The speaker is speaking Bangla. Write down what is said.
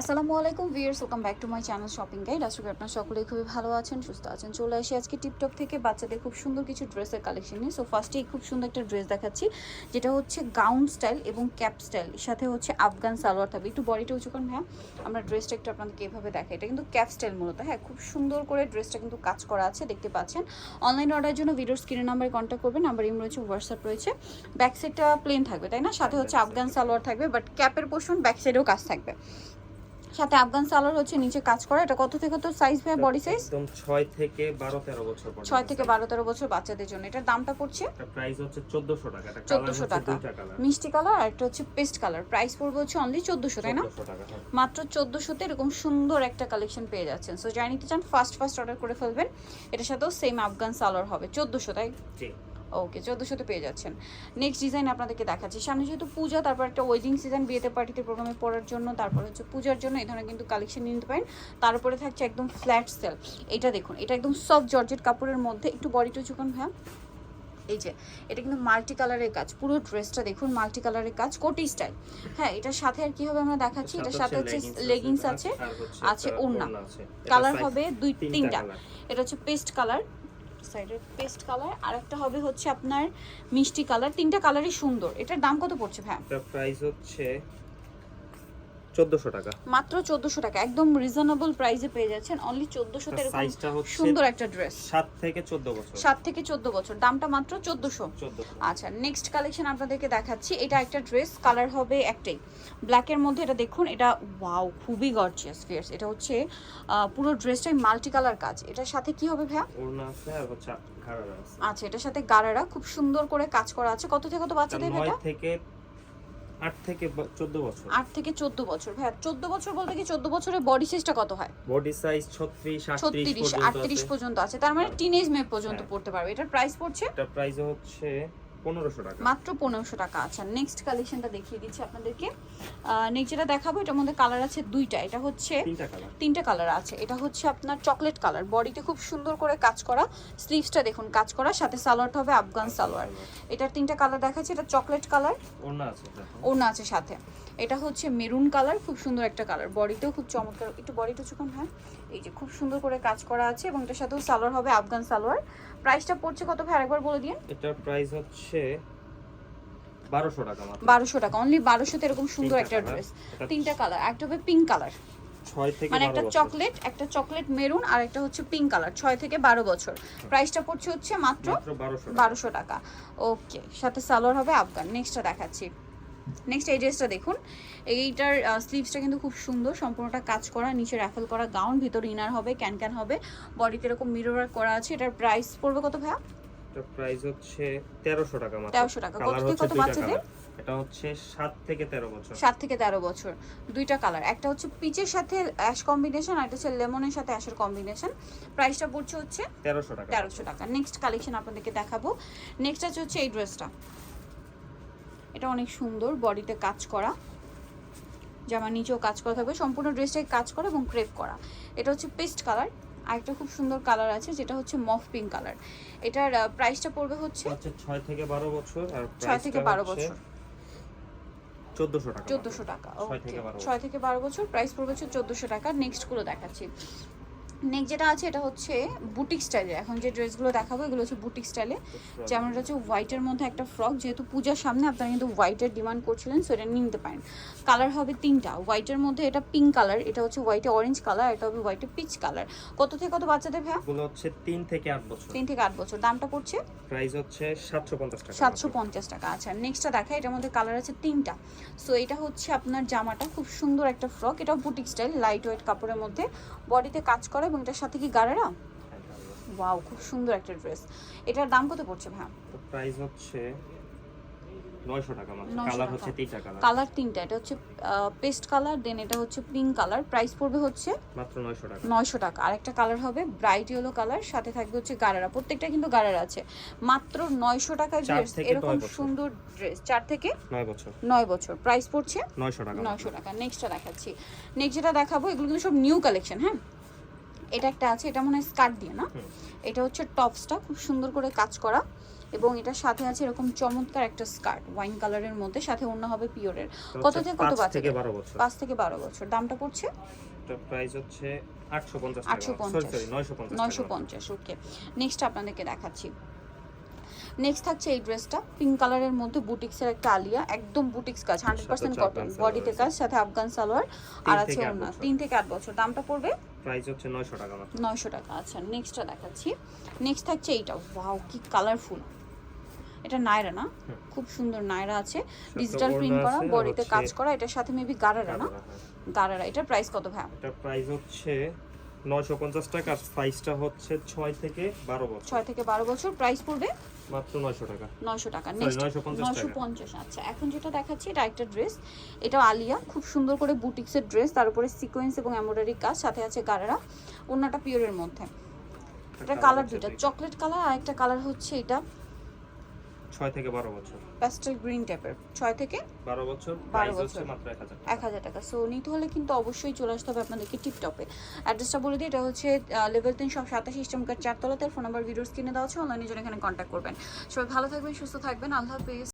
আসসালামু আলাইকুম viewers welcome back to my channel shopping guide. আশা করি আপনারা সকলেই খুবই ভালো আছেন, সুস্থ আছেন। চলে আসি আজকে টিপটপ থেকে বাচ্চাদের খুব সুন্দর কিছু ড্রেসের কালেকশন নিয়ে। সো ফার্স্টেই খুব সুন্দর একটা ড্রেস দেখাচ্ছি, যেটা হচ্ছে গাউন স্টাইল এবং ক্যাপ স্টাইল সাথে হচ্ছে আফগান সালোয়ার থাকবে একটু বডিটা উঁচু করেন হ্যাঁ আমরা ড্রেসটা একটু আপনাদেরকে এভাবে দেখাই। এটা কিন্তু ক্যাপ স্টাইল মূলত হ্যাঁ? খুব সুন্দর করে ড্রেসটা কিন্তু কাজ করা আছে, দেখতে পাচ্ছেন। অনলাইন অর্ডারের জন্য ভিডিওর স্ক্রিনের নাম্বারে কন্ট্যাক্ট করবেন নাম্বার ইম রয়েছে হোয়াটসঅ্যাপ রয়েছে। ব্যাক সাইডটা প্লেন থাকবে, তাই না? সাথে হচ্ছে আফগান সালোয়ার থাকবে বাট ক্যাপের পোর্শন ব্যাক সাইডেও কাজ থাকবে। সাথে আফগান সালোয়ার হচ্ছে নিচে কাজ করা। এটা কত থেকে তো সাইজ ভাই বডি সাইজ একদম 6 থেকে 12 13 বছর পর্যন্ত ছয় থেকে বারো তেরো বছর বাচ্চাদের জন্য। এটার দামটা পড়ছে? এটা প্রাইস হচ্ছে 1400 টাকা। এটা কালার চোদ্দশো হচ্ছে টাকা। দুইটা কালার মিষ্টি কালার আর একটা হচ্ছে পেস্ট কালার প্রাইস পড়বে হচ্ছে অনলি চোদ্দোশো তাই না? 1400 হ্যাঁ। মাত্র চোদ্দোশোতে এরকম সুন্দর একটা কালেকশন পেয়ে যাচ্ছেন। সো যাই নিতে চান ফার্স্ট ফার্স্ট অর্ডার করে ফেলবেন। এটার সাথেও সেম আফগান সালোয়ার হবে। চোদ্দোশো তাই? জি। ওকে চোদ্দোশোতে পেয়ে যাচ্ছেন। নেক্সট ডিজাইন আপনাদেরকে দেখাচ্ছি। সামনে যেহেতু পূজা তারপর একটা ওয়েডিং সিজন বিয়েতে পার্টিতে প্রোগ্রামে পড়ার জন্য তারপর হচ্ছে পূজার জন্য এই ধরনের কিন্তু কালেকশন নিতে পারেন। তারপরে থাকছে একদম ফ্ল্যাট সেল এটা দেখুন এটা একদম সফট জর্জেট কাপড়ের মধ্যে। একটু বডিটা চুকন হ্যাঁ এই যে এটা কিন্তু মাল্টি কালারের কাজ। পুরো ড্রেসটা দেখুন মাল্টি কালারের কাজ। কোটি স্টাইল হ্যাঁ এটার সাথে আর কি হবে আমরা দেখাচ্ছি? এটার সাথে হচ্ছে লেগিংস আছে আছে ওড়না। কালার হবে দুই তিনটা এটা হচ্ছে পেস্ট কালার সাইডের পেস্ট কালার আর একটা হবে হচ্ছে আপনার মিষ্টি কালার। তিনটা কালারই সুন্দর। এটার দাম কত পড়ছে ভাই প্রাইস হচ্ছে 1400 টাকা। মাত্র চোদ্দোশো টাকা একদম রিজনেবল প্রাইসে পেয়ে যাচ্ছেন। অনলি চোদ্দোশোতে এরকম সাইজটা হচ্ছে সুন্দর একটা ড্রেস 7 থেকে 14 বছর। সাত থেকে চোদ্দ বছর দামটা মাত্র চোদ্দোশো। 1400 আচ্ছা নেক্সট কালেকশন আপনাদেরকে দেখাচ্ছি। এটা একটা ড্রেস কালার হবে একটাই। ব্ল্যাকের মধ্যে এটা দেখুন এটা ওয়াও খুবই গর্জিয়াস ফিয়ার্স এটা হচ্ছে পুরো ড্রেসটাই মাল্টি কালার কাজ। এটার সাথে কি হবে ভাইয়া? ওড়না আছে আর হচ্ছে আছে। আচ্ছা এটার সাথে গারারা খুব সুন্দর করে কাজ করা আছে। কত থেকে কত বাচ্চাদের এটা 9 থেকে 8 থেকে 14 বছর। আট থেকে চোদ্দ বছর। ভাই চোদ্দ বছর বলতে কি চোদ্দ বছরের বডি সাইজটা কত হয়? বডি সাইজ 36 38 ছত্রিশ পর্যন্ত আটত্রিশ আছে। পর্যন্ত আছে। তার মানে টিনেজ মেয়ে পর্যন্ত হ্যাঁ। পড়তে পারবে। এটার প্রাইস পড়ছে? এটা প্রাইস হচ্ছে 1500 টাকা। মাত্র পনেরোশো টাকা আচ্ছা নেক্সট কালেকশনটা দেখিয়ে দিচ্ছি আপনাদেরকে। নেক্সট যেটা দেখাবো এটার মধ্যে কালার আছে দুইটা। এটা হচ্ছে তিনটা কালার তিনটে কালার আছে। এটা হচ্ছে আপনার চকলেট কালার বডিতে খুব সুন্দর করে কাজ করা স্লিভসটা দেখুন কাজ করা। সাথে সালোয়ারটা হবে আফগান সালোয়ার। এটার তিনটা কালার দেখাচ্ছি। এটা চকলেট কালার ওড়না আছে ওড়না আছে সাথে। এটা হচ্ছে মেরুন কালার খুব সুন্দর একটা কালার বডিতেও খুব চমৎকার। একটু বডিটা চুকুন হ্যাঁ? এই যে খুব সুন্দর করে কাজ করা আছে এবং এটার সাথেও সালোয়ার হবে আফগান সালোয়ার। প্রাইসটা পড়ছে কত ভাই? আরেকবার বলে দিন। এটার প্রাইস হচ্ছে 1200 টাকা বারোশো টাকা। অনলি বারোশোতে এরকম সুন্দর একটা ড্রেস তিনটা কালার একটা হবে পিঙ্ক কালার মানে একটা চকলেট একটা চকলেট মেরুন আর একটা হচ্ছে পিঙ্ক কালার ছয় থেকে বারো বছর। প্রাইসটা পড়ছে হচ্ছে মাত্র মাত্র 1200 টাকা। বারোশো টাকা। ওকে সাথে সালোয়ার হবে আফগান। নেক্সটটা দেখাচ্ছি। নেক্সট এই ড্রেসটা দেখুন। এইটার স্লিভসটা কিন্তু খুব সুন্দর। সম্পূর্ণটা কাজ করা নিচে র্যাফেল করা গাউন ভিতরে ইনার হবে ক্যান ক্যান হবে। বডিতে এরকম মিরর করা আছে। এটার প্রাইস পড়বে কত ভাইয়া? এটার প্রাইস হচ্ছে 1300 টাকা মাত্র। 1300 টাকা। কত থেকে কত বাচ্চাদের? এটা হচ্ছে 7 থেকে 13 বছর। সাত থেকে তেরো বছর। দুইটা কালার একটা হচ্ছে পিচের সাথে অ্যাশ কম্বিনেশন আর একটা হচ্ছে লেমনের সাথে অ্যাশের কম্বিনেশন প্রাইসটা পড়ছে হচ্ছে 1300 টাকা। তেরোশো টাকা। নেক্সট কালেকশন আপনাদেরকে দেখাবো। নেক্সট আছে হচ্ছে এই ড্রেসটা এটা অনেক সুন্দর বডিতে কাজ করা। জামা নিচেও কাজ করা থাকবে। সম্পূর্ণ ড্রেসটাই কাজ করা এবং ক্রেপ করা। এটা হচ্ছে পেস্ট কালার আরেকটা খুব সুন্দর কালার আছে যেটা হচ্ছে মফ পিঙ্ক কালার এটার প্রাইসটা পড়বে হচ্ছে ছয় 6 থেকে 12 বছর আর ছয় থেকে বারো বছর। 1400 টাকা চোদ্দোশো টাকা ছয় ওকে থেকে বারো বছর। ছয় থেকে বারো বছর প্রাইস পড়বে হচ্ছে চোদ্দোশো টাকা। নেক্সটগুলো দেখাচ্ছি। নেক্সট যেটা আছে এটা হচ্ছে বুটিক স্টাইলে এখন যে ড্রেসগুলো দেখাবো এগুলো হচ্ছে বুটিক স্টাইলে যেমন এটা হচ্ছে হোয়াইটের মধ্যে একটা ফ্রক যেহেতু পূজার সামনে আপনারা কিন্তু হোয়াইটের ডিমান্ড করছিলেন সো এটা নিতে পারেন। কালার হবে তিনটা। হোয়াইটের মধ্যে এটা পিঙ্ক কালার এটা হচ্ছে হোয়াইটে অরেঞ্জ কালার এটা হবে হোয়াইটে পিচ কালার কত থেকে কত বাচ্চাদের ভাইয়া? এগুলো হচ্ছে 3 থেকে 8 বছর। তিন থেকে আট বছর। দামটা পড়ছে? প্রাইস হচ্ছে 750 টাকা। সাতশো পঞ্চাশ টাকা। আচ্ছা নেক্সটটা দেখা। এটার মধ্যে কালার আছে তিনটা। সো এটা হচ্ছে আপনার জামাটা। খুব সুন্দর একটা ফ্রক এটাও বুটিক স্টাইল লাইট ওয়েট কাপড়ের মধ্যে। বডিতে কাজ করে এবং এটার সাথে কি গাড়ারা ওয়াও খুব সুন্দর একটা ড্রেস। এটার দাম কত পড়ছে ভাই প্রাইস হচ্ছে 900 টাকা মাত্র। কালার হচ্ছে তিনটা কালার কালার তিনটা। এটা হচ্ছে পেস্ট কালার দেন এটা হচ্ছে পিঙ্ক কালার প্রাইস পড়বে হচ্ছে মাত্র 900 টাকা। নয়শো টাকা। আরেকটা কালার হবে ব্রাইট ইয়েলো কালার সাথে থাকবে হচ্ছে গারারা। প্রত্যেকটা কিন্তু গারারা আছে। মাত্র নয়শো টাকায় ড্রেস এরকম সুন্দর ড্রেস চার থেকে 9 বছর। নয় বছর। প্রাইস পড়ছে 900 টাকা মাত্র। নয়শো টাকা। নেক্সটটা দেখাচ্ছি। নেক্সট যেটা দেখাবো এগুলো কিন্তু সব নিউ কালেকশন হ্যাঁ? এটা একটা আছে এটা মনে হয় স্কার্ট দিয়ে না? এটা হচ্ছে টপসটা খুব সুন্দর করে কাজ করা এবং এটার সাথে আছে এরকম চমৎকার একটা স্কার্ট ওয়াইন কালারের মধ্যে সাথে অন্য হবে পিওরের। কত থেকে কত বাচ্চা থেকে বারো বছর। পাঁচ থেকে বারো বছর। দামটা পড়ছে? প্রাইস হচ্ছে আটশো পঞ্চাশ টাকা। সরি সরি নয়শো পঞ্চাশ নয়শো পঞ্চাশ ওকে নেক্সট আপনাদেরকে দেখাচ্ছি। নেক্সট থাকছে এই ড্রেসটা পিঙ্ক কালারের মধ্যে বুটিক্সের একটা আলিয়া একদম বুটিক্স কাজ হান্ড্রেড পার্সেন্ট কটন বডিতে কাজ সাথে আফগান সালোয়ার আর আছে ওনা তিন থেকে আট বছর। দামটা পড়বে? প্রাইস হচ্ছে নয়শো টাকা মাত্র। নয়শো টাকা আচ্ছা নেক্সটটা দেখাচ্ছি। নেক্সট থাকছে এইটা। ওয়াও কি কালারফুল এটা নায়রা না? খুব সুন্দর নায়রা আছে। ডিজিটাল প্রিন্ট করা বডিতে কাজ করা এটার সাথে মেবি গারারা না? হ্যাঁ। গারারা এটার প্রাইস কত ভাই এটার প্রাইস হচ্ছে নয়শো পঞ্চাশ টাকা আর সাইজটা হচ্ছে ছয় থেকে বারো বছর। ছয় থেকে বারো বছর। প্রাইস পড়বে? মাত্র নয়শো টাকা। নয়শো টাকা। নেক্সট 950 নয়শো পঞ্চাশ আচ্ছা। এখন যেটা দেখাচ্ছি এটা একটা ড্রেস এটা আলিয়া খুব সুন্দর করে বুটিক্সের ড্রেস তার উপরে সিকোয়েন্স এবং এমব্রয়ডারি কাজ সাথে আছে গারারা অন্যটা পিওরের মধ্যে। এটা কালার দুইটা। চকলেট কালার আর একটা কালার হচ্ছে এটা। ছয় থেকে বারো বছর। প্যাস্টেল গ্রিন টাইপের ছয় থেকে বারো বছর বারো প্রাইস হচ্ছে বছর। মাত্র এক হাজার এক হাজার টাকা। সো নিতে হলে কিন্তু অবশ্যই চলে আসতে হবে আপনাদেরকে টিপটপে অ্যাড্রেসটা বলে দিই এটা হচ্ছে লেভেল তিন সব সাতাশি ইস্টমকার চারতলাতে ফোন নাম্বার ভিডিও স্ক্রিনে দেওয়া আছে। অনলাইনে জন্য এখানে কন্ট্যাক্ট করবেন। সবাই ভালো থাকবেন সুস্থ থাকবেন। আল্লাহ হাফিজ।